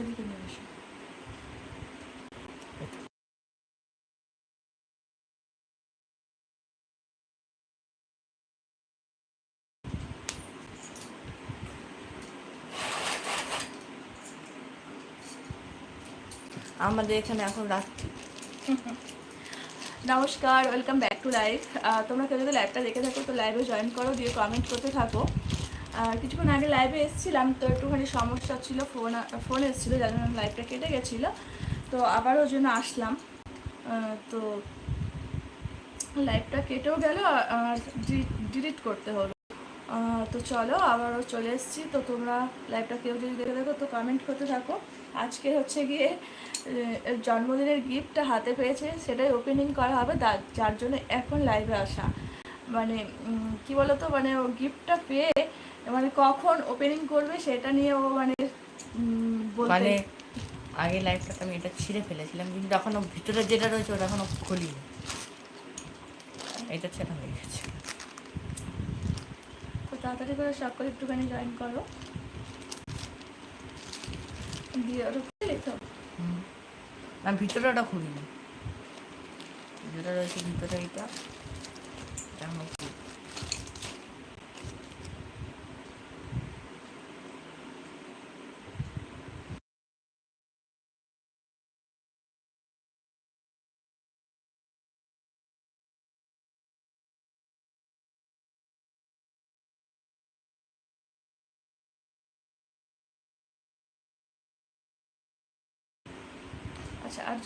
এদিকে নিয়ে আসো আমাদের এখানে এখন রাত্রি। নমস্কার, ওয়েলকাম ব্যাক টু লাইভ তোমরা কেউ যদি লাইভটা দেখে থাকো, তো লাইভে জয়েন করো দিয়ে কমেন্ট করতে থাকো। কিছুক্ষণ আগে লাইভে এসেছিলাম, তো একটুখানি সমস্যা ছিল ফোন ফোন এসেছিল, যার জন্য লাইভটা কেটে গেছিল। তো আবার ওর জন্য আসলাম। তো লাইভটা কেটেও গেল, আর ডিলিট করতে হলো। তো চলো আবারও চলে এসেছি। তো তোমরা লাইভটা কেউ যদি দেখে দেখো তো কমেন্ট করতে থাকো। আজকে হচ্ছে গিয়ে জন্মদিনের গিফটটা হাতে পেয়েছে, সেটাই ওপেনিং করা হবে যার জন্য এখন লাইভে আসা। মানে কি বলতো? মানে ও গিফটটা পেয়ে মানে কখন ওপেনিং করবে সেটা নিয়ে ও মানে মানে আগে লাইফটাতে আমি এটা ছিঁড়ে ফেলেছিলাম কিন্তু এখনও ভিতরে যেটা রয়েছে ওটা এখনও খুলিনি। এটা ছেঁড়া হয়ে গেছে। তো তাড়াতাড়ি করে সকলে একটুখানি জয়েন করো। দিয়ে ওটা খুলে তো। না ভিতরে ওটা খুলিনি। যেটা রয়েছে ভিতরে এটা এটা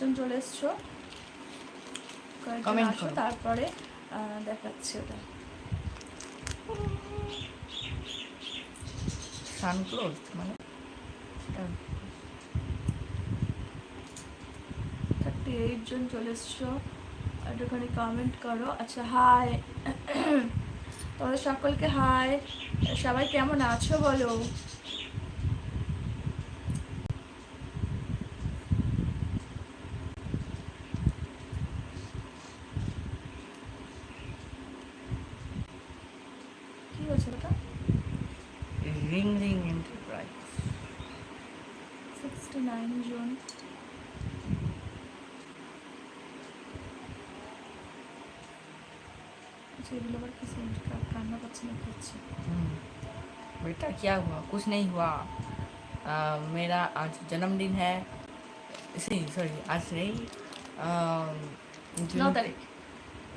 আটজন চলে এসছো। কয়েকজন আসো তারপরে দেখাচ্ছি ওটা। সানক্লোজ মানে? থার্টি এইট জন চলে এসছো। একটুখানি কমেন্ট করো। আচ্ছা হাই তোমাদের সকলকে হাই সবাই কেমন আছো বলো? सेविल और की सेंट का कान्ना बच्चे ने पूछी बेटा क्या हुआ? कुछ नहीं हुआ। आ, मेरा आज जन्मदिन है। सही सॉरी आज नहीं। नौ तारीख।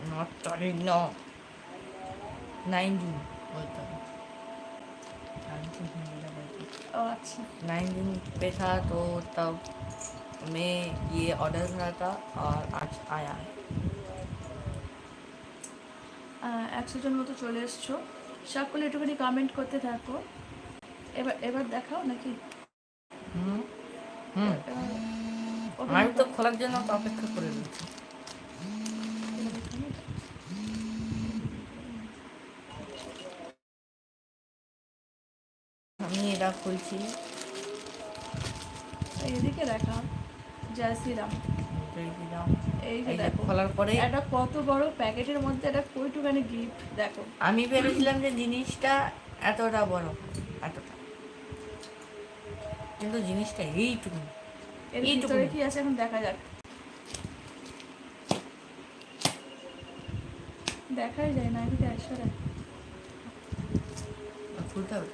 नौ तारीख नौ। नाइन जून बोलता हूँ। अच्छा। नाइन दिन पे था तो तब मैं ये ऑर्डर करा था और आज आया है। একশো জন মতো চলে এসছো। সকলে একটুখানি কমেন্ট করতে থাকো। এবার এবার দেখাও নাকি? হুম। হুম। আমি তো খোলার জন্য অপেক্ষা করে রয়েছি। আমি এটা খুলছি। এদিকে দেখা জয় শ্রীরাম। এই দিলাম। এই যে দেখো খোলার পরে একটা কত বড় প্যাকেটের মধ্যে একটা কইটুখানি গিফট দেখো। আমি ভেবেছিলাম যে জিনিসটা এতটা বড় এতটা। কিন্তু জিনিসটা এইটুকু এর ভিতরে কি আছে এখন দেখা যাক। দেখাই যায় না খুলতে হবে।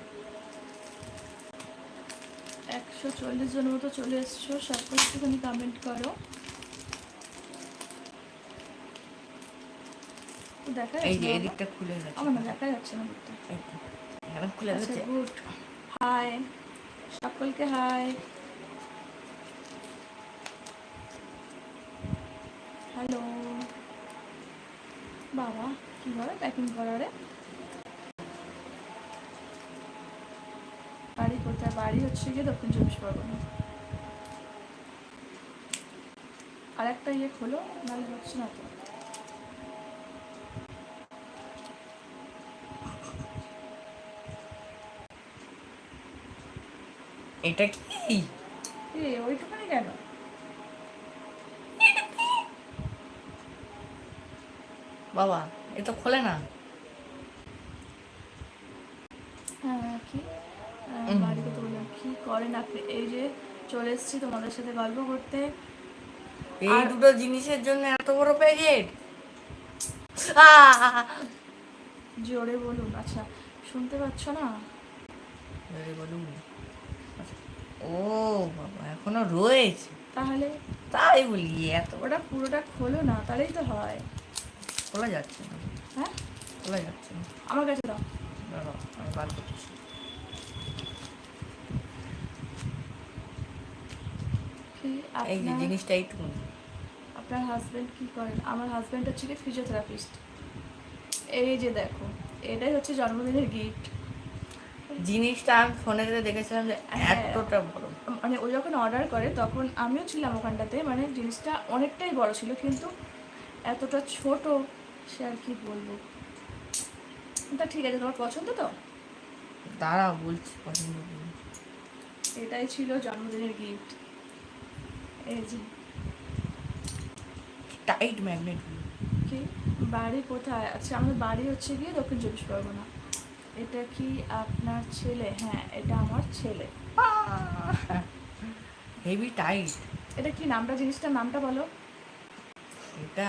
একশো চল্লিশ জন মতো চলে এসছো সকলে একটুখানি কমেন্ট করো। দেখা এই যে এদিকটা খুলে গেছে আমার না দেখা যাচ্ছে না বুকটা এখন খুলে আচ্ছা গেছে গুড। হাই। সকলকে হাই। হ্যালো। বাবা কীভাবে প্যাকিং করা রে। বাড়ি কোথায়? বাড়ি হচ্ছে গিয়ে দক্ষিণ চব্বিশ পরগনা। আর একটা ইয়ে খোলো নাহলে হচ্ছে না তো। এটা কি? ওইটুখানি কেন? বাবা এ তো খোলে না। হ্যাঁ কি আহ, হুম। বললাম কি করেন আপনি? এই যে চলে এসেছি তোমাদের সাথে গল্প করতে। এই দুটো জিনিসের জন্য এত বড় প্যাকেট জোরে বলুন আচ্ছা শুনতে পাচ্ছ না? বলুন। আচ্ছা, ও বাবা এখনও রয়েছে। তাহলে? তাই বলি এত ওটা পুরোটা খোলো না তাহলেই তো হয়। খোলা যাচ্ছে না। হ্যাঁ? খোলা যাচ্ছে না। আমার কাছে দাও। দাঁড়াও, আমি বার করছি। এই যে জিনিসটা একটু আপনার হাজবেন্ড কি করেন? আমার হাজবেন্ড হচ্ছে কি ফিজিওথেরাপিস্ট এই যে দেখো এটাই হচ্ছে জন্মদিনের গিফট জিনিসটা আমি ফোনে দেখেছিলাম যে হ্যাঁ। এতটা বড়। মানে ও যখন অর্ডার করে তখন আমিও ছিলাম ওখানটাতে মানে জিনিসটা অনেকটাই বড় ছিল কিন্তু এতটা ছোট সে আর কি বলব। তা ঠিক আছে তোমার পছন্দ তো? দাঁড়া বলছি পছন্দ এটাই ছিল জন্মদিনের গিফট এই যে। টাইট ম্যাগনেট কি? বাড়ি কোথায়? আচ্ছা আমাদের বাড়ি হচ্ছে গিয়ে দক্ষিণ চব্বিশ পরগনা। এটা কি আপনার ছেলে? হ্যাঁ এটা আমার ছেলে। হেভি টাইট এটা কি নামটা জিনিসটার নামটা বলো। এটা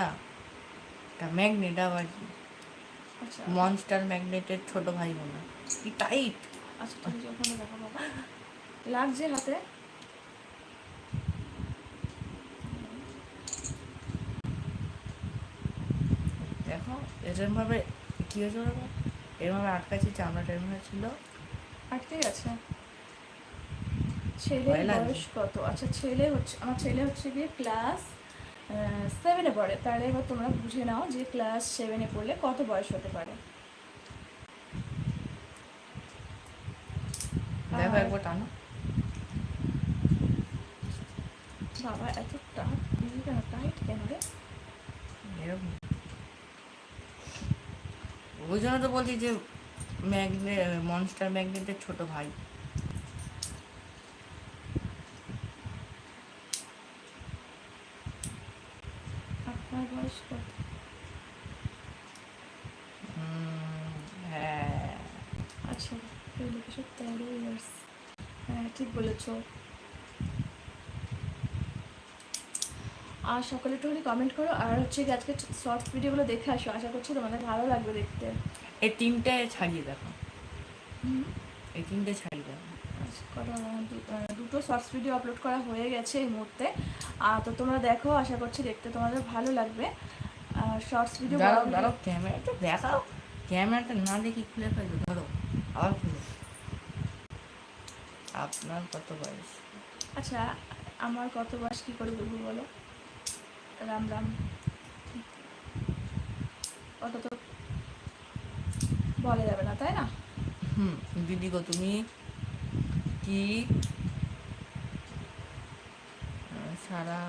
এটা ম্যাগনেট আবার আচ্ছা। মনস্টার ম্যাগনেটের ছোট ভাই বোনা কি টাইট আচ্ছা ওখানে দেখো বাবা। লাগছে হাতে? দেখো এরমভাবে কি হয়েছে এরমভাবে আটকাচ্ছি চামড়াটা এরমভাবে ছিল আটকে গেছে। ছেলে বয়স কত? আচ্ছা ছেলে হচ্ছে আমার ছেলে হচ্ছে গিয়ে ক্লাস সেভেনে পড়ে। তাহলে এবার তোমরা বুঝে নাও যে ক্লাস সেভেনে পড়লে কত বয়স হতে পারে দেখো আর- একবার টানো বাবা এত টাইট কেন টাইট কেন রে এরকম ওই জন্য তো বলছি যে ম্যাগনেট মনস্টার ম্যাগনেটের ছোট ভাই। আপনার বয়স কত? হ্যাঁ। আচ্ছা তেরো ইয়ার্স হ্যাঁ ঠিক বলেছ। আর সকলে একটুখানি কমেন্ট করো। আর হচ্ছে আজকে শর্টস ভিডিওগুলো দেখে আসো। আশা করছি তোমাদের ভালো লাগবে দেখতে। এই তিনটে ছাড়িয়ে দেখো। হুম। এই তিনটে ছাড়িয়ে দেখো। আচ্ছা, দুটো শর্টস ভিডিও আপলোড করা হয়ে গেছে এই মুহূর্তে। আর তো তোমরা দেখো আশা করছি দেখতে তোমাদের ভালো লাগবে। শর্টস ভিডিও দাঁড়াও দাঁড়াও ক্যামেরাটা দেখাও। ক্যামেরাটা না দেখি খুলে ফেলো ধরো। আবার খুলো। আপনার কত বয়স? আচ্ছা আমার কত বয়স কী করে বলব বলো? রাম রাম। অত তো বলা যাবে না তাই না? হুম দিদি গো তুমি কি? সারা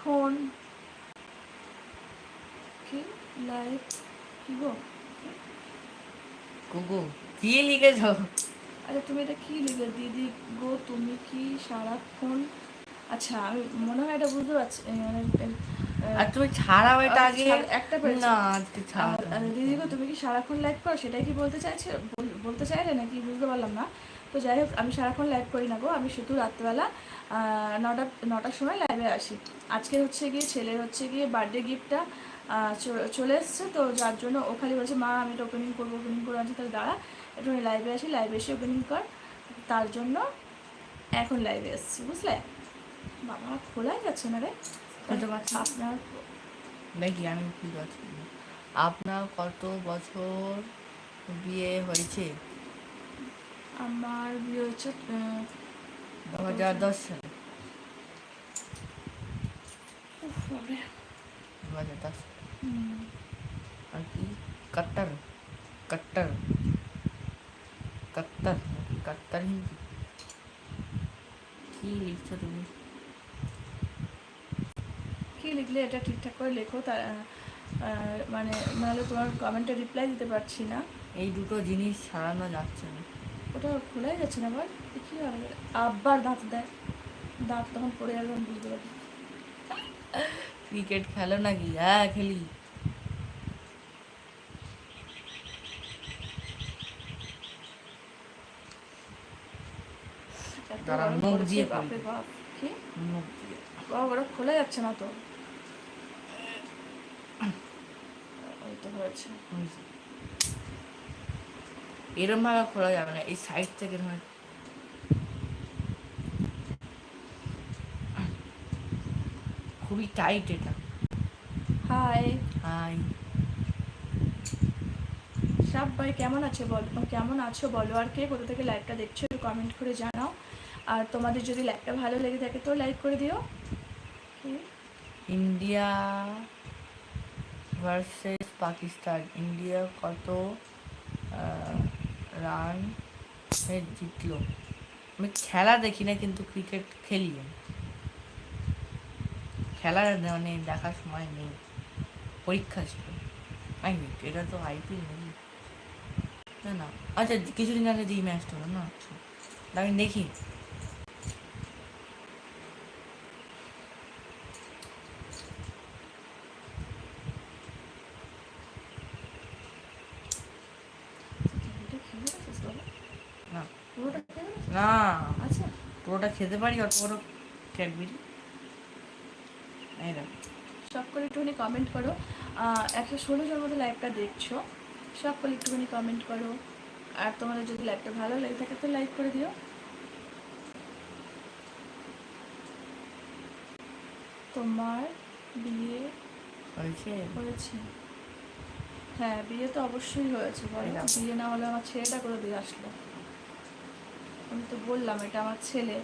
ফোন। কি? লাইভ? কি গো? গুগু কি লিখেছ আচ্ছা তুমি এটা কি লিখলে দিদি গো? তুমি কি সারাক্ষণ আচ্ছা আমি মনে হয় এটা বুঝতে পারছি মানে আর তুমি ছাড়াও এটা আগে? একটা। না দিদি গো তুমি কি সারাক্ষণ লাইভ করো? সেটাই কি বলতে চাইছে বল- বলতে চাইলে নাকি বুঝতে পারলাম না। তো যাই হোক আমি সারাক্ষণ লাইভ করি না গো আমি শুধু রাত্রেবেলা নটা নটার সময় লাইভে আসি। আজকে হচ্ছে গিয়ে ছেলের হচ্ছে গিয়ে বার্থডে গিফটটা চলে এসছে তো যার জন্য ও খালি বলছে মা আমি এটা ওপেনিং করব ওপেনিং করব আজকে তাহলে দাঁড়া একটু লাইভে আসি লাইভে এসে ওপেনিং কর। তার জন্য এখন লাইভে এসছি বুঝলে? বাবা খোলাই যাচ্ছে না রে। আপনার দেখি আমি কি বলছি আপনার কত বছর বিয়ে হয়েছে? আমার বিয়ে আহ, দু হাজার দশ সালে। দু হাজার দশ আর কি? কট্টর। কট্টর। কট্টর নাকি কট্টর হিন্দি? কি লিখছো তুমি? লিখলে এটা ঠিকঠাক করে লেখো তা আহ, মানে নাহলে তোমার কমেন্টে রিপ্লাই দিতে পারছি না। এই দুটো জিনিস সারানো যাচ্ছে না। ওটা খোলাই যাচ্ছে না আবার? এ কি হবে আবার দাঁত দেয় দাঁত তখন পড়ে যাবে আমি বুঝতে পারি ক্রিকেট খেলো নাকি? হ্যাঁ খেলি। এত দাঁড়া, গরম মুখ দিয়ে বাপরে বাপ। কি? মুখ দিয়ে। ওরা খোলা যাচ্ছে না তো ওই তো হয়েছে? এরম ভাবে খোলা যাবে না এই সাইড থেকে ভাবে- খুবই টাইট এটা। হাই হাই সবাই কেমন আছে বল? কেমন আছো বলো? আর কে কোথা থেকে লাইভটা দেখছ কমেন্ট করে জানাও। আর তোমাদের যদি লাইভটা ভালো লেগে থাকে তো লাইক করে দিও। ইন্ডিয়া। ভার্সেস পাকিস্তান ইন্ডিয়া কত রান জিতলো? আমি খেলা দেখি না, কিন্তু ক্রিকেট খেলি খেলা মানে দেখার সময় নেই, পরীক্ষা ছিল। আই এটা তো আইপিএল নেই না না। আচ্ছা কিছুদিন আগে যে ম্যাচটা হলো না আচ্ছা। আমি দেখি এটা খেয়ে গেছিস বাবা? না পুরোটা খেয়ে গেছিস? না। আচ্ছা। পুরোটা খেতে পারি অত বড় ক্যাডবেরি এই সব করে একটুখানি কমেন্ট করো। একশো ষোলো জন মতো লাইভটা দেখছ। সব করে একটুখানি কমেন্ট করো। আর তোমাদের যদি লাইভটা ভালো লাগে থাকে তো লাইক করে দিও। তোমার বিয়ে হয়েছে? হয়েছে। হ্যাঁ বিয়ে তো অবশ্যই হয়েছে। বলো বিয়ে না হলে আমার ছেলেটা করে দিয়ে আসলো। আমি তো বললাম এটা আমার ছেলে।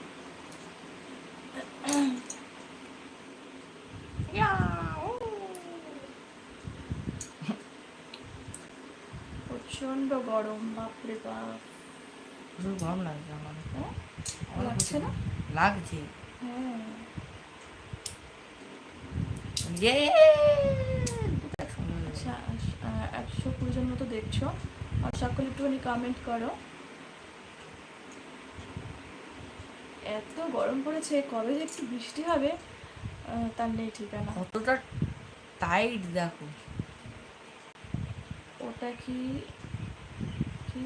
প্রচণ্ড গরম বাপরে বাপ। গরম লাগছে আমার লাগছে না? লাগছে। হ্যাঁ। ইয়ে। আচ্ছা আহ, একশো কুড়ি জন মতো দেখছ। আর সকলে একটুখানি কমেন্ট করো। এত গরম পড়েছে কবে যে একটু বৃষ্টি হবে তার নেই ঠিকানা। কতটা টাইট দেখো। ওটা কি কি?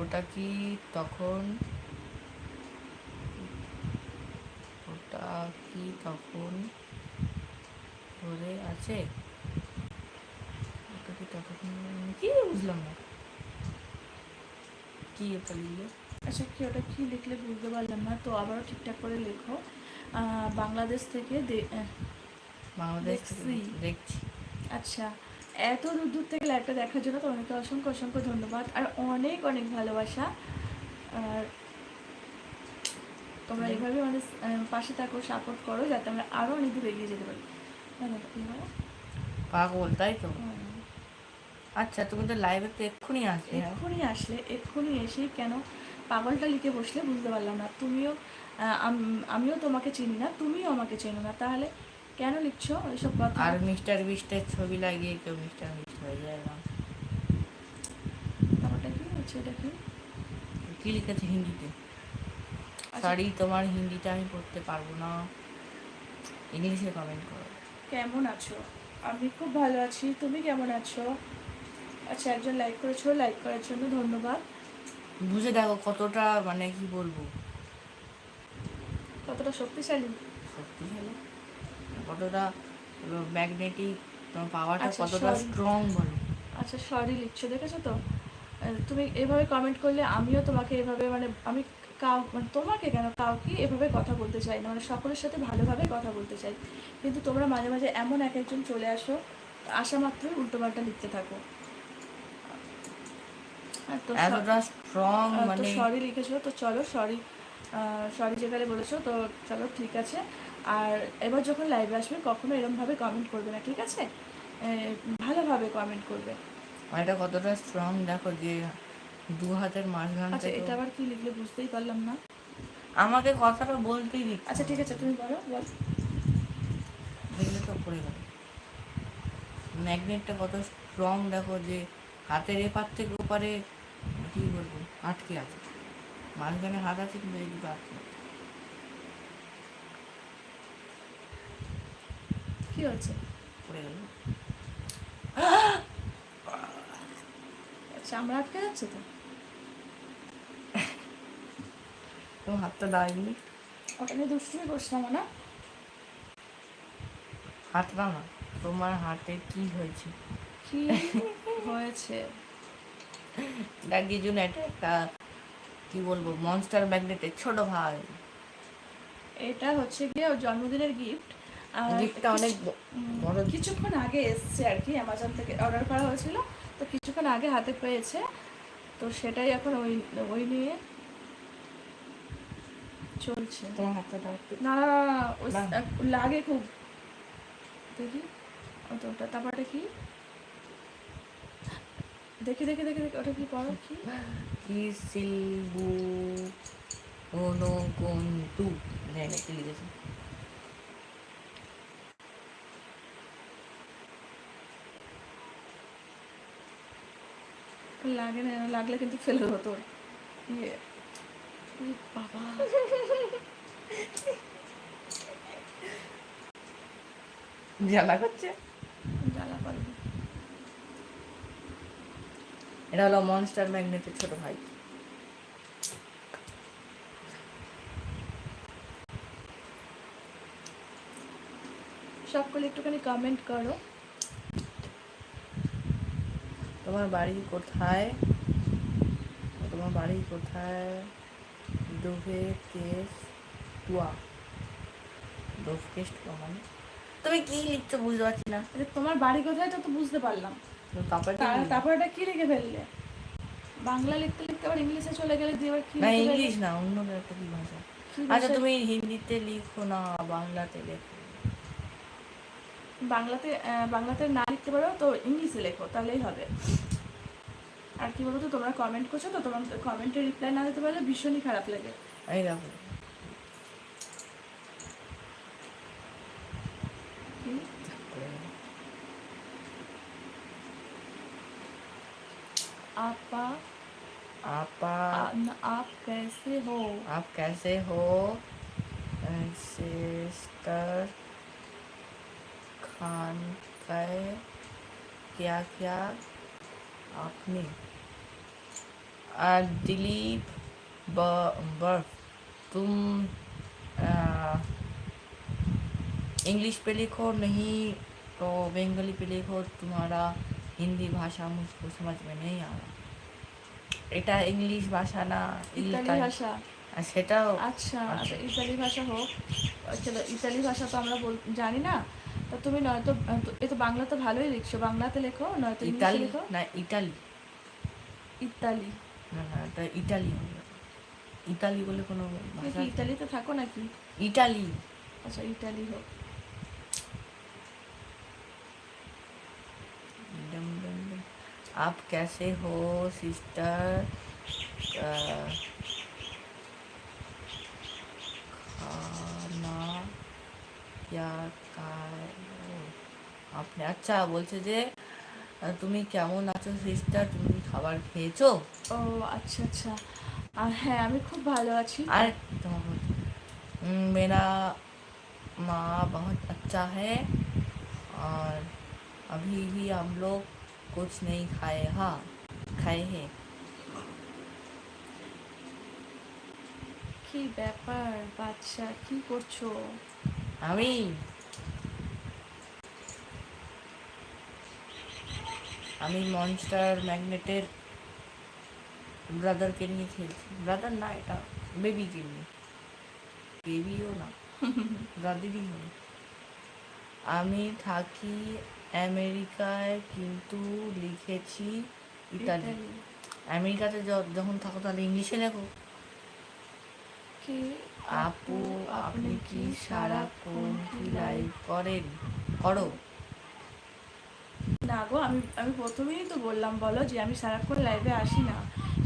ওটা কি তখন ওটা কি তখন ধরে আছে? ওটা কি তখন কি বুঝলাম না। কি ওটা লিখলে? আচ্ছা কি ওটা কি লিখলে বুঝতে পারলাম না তো আবারও ঠিকঠাক করে লেখো বাংলাদেশ থেকে বাংলাদেশ দেখছি। আচ্ছা এত দূর দূর থেকে লাইভটা দেখার জন্য তোমাকে অসংখ্য অসংখ্য ধন্যবাদ আর অনেক অনেক ভালোবাসা আর তোমরা। এইভাবে আমাদের পাশে থাকো সাপোর্ট করো যাতে আমরা আরও অনেক দূর এগিয়ে যেতে পারি হয়? পাগল তাই তো আচ্ছা তুমি তো লাইভে তো এক্ষুনি হ্যাঁ? এক্ষুনি আসলে এক্ষুনি এসেই কেন পাগলটা লিখে বসলে বুঝতে পারলাম না। তুমিও আমিও তোমাকে চিনি না তুমিও আমাকে চেনো না। তাহলে কেন লিখছো ওইসব কথা? আর মিস্টার বিস্টের ছবি লাগিয়ে কেউ মিস্টার বিস্ট হয়ে যায় না। ব্যাপারটা কি হচ্ছে এটা কি কি লিখেছে হিন্দিতে? আচ্ছা, সরি তোমার হিন্দিটা আমি পড়তে পারব না। ইংলিশে কমেন্ট করো। কেমন আছো? আমি খুব ভালো আছি। তুমি কেমন আছো? আচ্ছা একজন লাইক করেছ লাইক করার জন্য ধন্যবাদ। বুঝে দেখো কতটা মানে কি বলব? কতটা শক্তিশালী? শক্তিশালী। কতটা ম্যাগনেটিক তোমার পাওয়ারটা আচ্ছা, কতটা স্ট্রং বলো। আচ্ছা সরি লিখছো দেখেছ তো? তুমি এভাবে কমেন্ট করলে আমিও তোমাকে এভাবে মানে আমি কাউ মানে তোমাকে কেন কাউকে এভাবে কথা বলতে চাই না? মানে সকলের সাথে ভালোভাবে কথা বলতে চাই। কিন্তু তোমরা মাঝে মাঝে এমন এক একজন চলে আসো আসা মাত্রই উল্টোপাল্টা লিখতে থাকো। এতটা স্ট্রং মানে সরি লিখেছো তো চলো সরি সরি যেখানে বলেছ তো চলো ঠিক আছে। আর এবার যখন লাইভে আসবে কখনো এরমভাবে কমেন্ট করবে না ঠিক আছে? ভালোভাবে কমেন্ট করবে। এটা কতটা স্ট্রং দেখো যে দু হাতের মাঝখান আচ্ছা এটা আবার কি লিখলে বুঝতেই পারলাম না। আমাকে কথাটা বলতেই দিচ্ছে। আচ্ছা ঠিক আছে তুমি বলো বল। দেখলে তো পড়ে গেল। ম্যাগনেটটা কত স্ট্রং দেখো যে হাতের এপার থেকে ওপারে আটকে আছে। মাঝখানে হাত আছে কিন্তু এই দুটো আটকে আছে। কি হচ্ছে পড়ে গেল। আচ্ছা আমরা আটকে যাচ্ছে তো? তোমার হাতটা দাঁড়িয়ে ওটা নিয়ে দুষ্টুমি করছিলাম না হাতটা না তোমার হাতে কি হয়েছে? কি হয়েছে? ডাকির জন্য এটা একটা কি বলব মনস্টার ম্যাগনেটের ছোট ভাই। এটা হচ্ছে গিয়ে ওর জন্মদিনের গিফট গিফটটা অনেক বড় কিছুক্ষণ আগে এসছে আর কি অ্যামাজন থেকে অর্ডার করা হয়েছিল। তো কিছুক্ষণ আগে হাতে পেয়েছে। তো সেটাই এখন ওই ওই নিয়ে চলছে। না লাগে খুব। দেখি ওটা তারপরে কি? দেখি দেখে দেখে দেখে ওটা কি পড়ো? কি? কি সিলবু ওনো কোন টু জানি না কি লিখেছে। লাগে না লাগলে কিন্তু ফেলে হতো ইয়ে বাবা। জ্বালা করছে? জ্বালা করবে। এটা হলো মনস্টার ম্যাগনেটের ছোট ভাই। সকলে একটুখানি কমেন্ট করো। তোমার বাড়ি কোথায়? তোমার বাড়ি কোথায়? ডোভে কেস টুয়া। ডোভ কেস টুয়া মানে? তুমি কি লিখছো বুঝতে পারছি না। তোমার বাড়ি কোথায় তো বুঝতে পারলাম। তারপরে কি তা- লিখলে? তারপর এটা কি লিখে ফেললে? বাংলা লিখতে লিখতে আবার ইংলিশে চলে গেলে দিয়ে আবার কি না ইংলিশ না অন্য একটা কি ভাষা? আচ্ছা তুমি হিন্দিতে লিখো না বাংলাতে লেখো। বাংলাতে বাংলাতে না লিখতে পারো তো ইংলিশে লেখো তাহলেই হবে। আর কি বলতো তোমরা কমেন্ট করছ তো তোমার কমেন্টের রিপ্লাই না দিতে পারলে ভীষণই খারাপ লাগে। এই দেখো। কি? आपा आपा। आ, आप कैसे हो? आप कैसे हो? सिस्टर खान कह क्या क्या? आपने। दिलीप बर्फ़। तुम इंग्लिश पे लिखो नहीं तो बंगाली पे लिखो तुम्हारा हिंदी भाषा मुझको समझ में नहीं आ रहा এটা ইংলিশ ভাষা না ইতালি ভাষা আর সেটাও আচ্ছা আচ্ছা। আচ্ছা ইতালি ভাষা হোক চলো ইতালি ভাষা তো আমরা বল জানি না তা তুমি নয়তো এ তো বাংলা তো ভালোই লিখছো বাংলাতে লেখো নয়তো ইংলিশে ইতালি লেখো না ইটালি ইতালি না না এটা ইটালি হবে। ইতালি বলে কোনো তুমি ভাষা কি ইতালিতে থাকো নাকি ইটালি আচ্ছা ইতালি হোক आप कैसे हो सिस्टर খানা क्या খাও আপনি আচ্ছা বলছে যে আহ, তুমি কেমন আছো সিস্টার তুমি কি খাবার খেয়েছো ও আচ্ছা আচ্ছা আর হ্যাঁ আমি খুব ভালো আছি और तुम्हारा बोलते, "हम्म, मेरा माँ बहुत अच्छा है और अभी भी हम लोग कुछ नहीं खाए हाँ खाए हैं কি ব্যাপার বাচ্চা কি করছো আমি আমি মনস্টার ম্যাগনেটের ব্রাদারকে নিয়ে খেলছি ব্রাদার না এটা বেবিকে নিয়ে বেবিও না ব্রাদারই হবে আমি থাকি আমেরিকায় কিন্তু লিখেছি ইতালি। আমেরিকাতে যখন থাকো তাহলে ইংলিশে লেখো। কি? আপু আপনি কি সারাক্ষণ কি লাইভ করেন? করো। না গো আমি আমি প্রথমেই তো বললাম বলো যে আমি সারাক্ষণ লাইভে আসি না।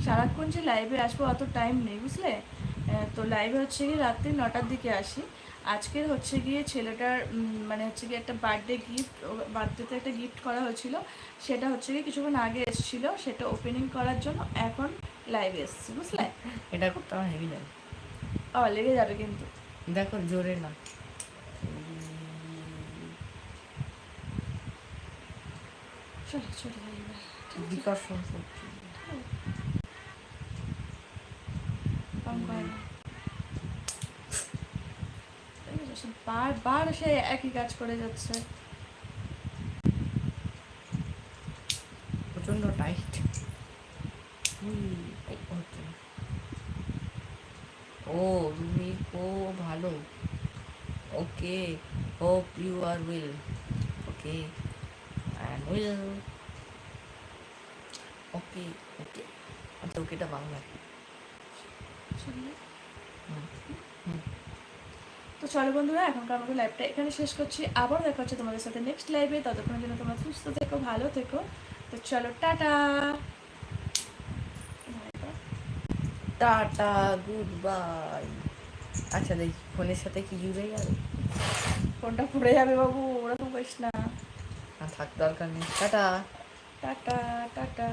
সারাক্ষণ যে লাইভে আসব অত টাইম নেই বুঝলে? তো লাইভে হচ্ছে কি রাত্রি নটার দিকে আসি। আজকের হচ্ছে গিয়ে ছেলেটার মানে হচ্ছে গিয়ে একটা বার্থডে গিফট বার্থডেতে একটা গিফট করা হয়েছিল। সেটা হচ্ছে গিয়ে কিছুক্ষণ আগে এসেছিল সেটা ওপেনিং করার জন্য এখন লাইভে এসেছি বুঝলে? এটা করতে আমার হেভি লাগে। ও লেগে যাবে কিন্তু। দেখো জোরে না। চলো চলো বিকর্ষণ কম করে না। বারবার সে একই কাজ করে যাচ্ছে। প্রচণ্ড টাইট ও রুমি ও ভালো। Okay hope you are will okay and will okay okay. আচ্ছা ওকেটা বাংলায়। হুম। তো চলো বন্ধুরা এখনকার মতো লাইভটা এখানে শেষ করছি। আবার দেখা হচ্ছে তোমাদের সাথে নেক্সট লাইভে ততক্ষণের জন্য তোমরা সুস্থ থেকো ভালো থেকো। তো চলো টাটা! টাটা গুড বাই আচ্ছা দেখি ফোনের সাথে কি জুড়ে যাবে ফোনটা পড়ে যাবে বাবু ওরকম করিস না। থাক দরকার নেই। টাটা। টাটা টাটা।